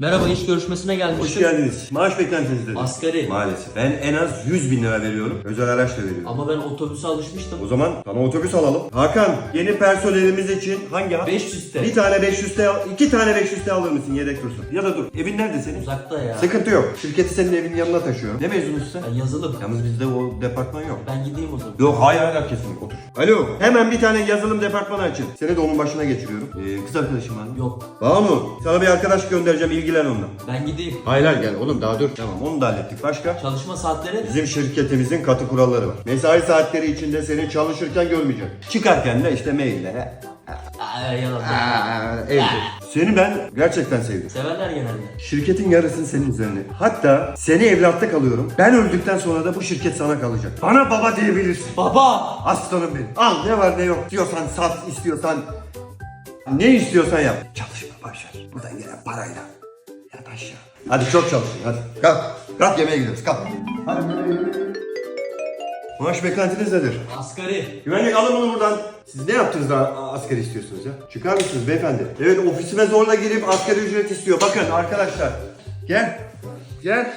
Merhaba iş görüşmesine Hoş gelmiştim. geldiniz. Maaş beklentiniz nedir? Asgari. Maalesef. Ben en az 100 bin lira veriyorum. Özel araçla veriyorum. Ama ben otobüse alışmıştım. O zaman sana otobüs alalım. Hakan, yeni personelimiz için hangi hat? 500 TL. Bir tane 500 TL, iki tane 500 TL alır mısın yedek dursun? Ya da dur. Evin nerede senin? Uzakta ya. Sıkıntı yok. Şirketi senin evin yanına taşıyorum. Ne mezunusun sen? Ben yazılım. Yalnız bizde o departman yok. Ben gideyim o zaman. Yok hayır hayır kesinlikle otur. Alo hemen bir tane yazılım departmanı açın. Seni de onun başına geçiriyorum. Ee, kız arkadaşım var mı? Yok. Banu sana bir arkadaş göndereceğim ilgilen onunla. Ben gideyim. Hayır hayır gel oğlum daha dur. Tamam onu da hallettik. Başka? Çalışma saatleri? Bizim şirketimizin katı kuralları var. Mesai saatleri içinde seni çalışırken görmeyecek. Çıkarken de işte maillere. Aa, yalan. evde. Seni ben gerçekten sevdim. Severler genelde. Şirketin yarısını senin üzerine. Hatta seni evlatta kalıyorum. Ben öldükten sonra da bu şirket sana kalacak. Bana baba diyebilirsin. Baba! Aslanım benim. Al ne var ne yok. İstiyorsan sat, istiyorsan ne istiyorsan yap. Çalışma başar. Buradan gelen parayla. Yat aşağı. Hadi çok çalışın hadi. Kalk. Kalk yemeğe gidiyoruz. Kalk. Hadi. Maaş beklentiniz nedir? Asgari. Güvenlik alın bunu buradan. Siz ne yaptınız da asgari istiyorsunuz ya? Çıkar mısınız beyefendi? Evet ofisime zorla girip asgari ücret istiyor. Bakın arkadaşlar. Gel. Gel.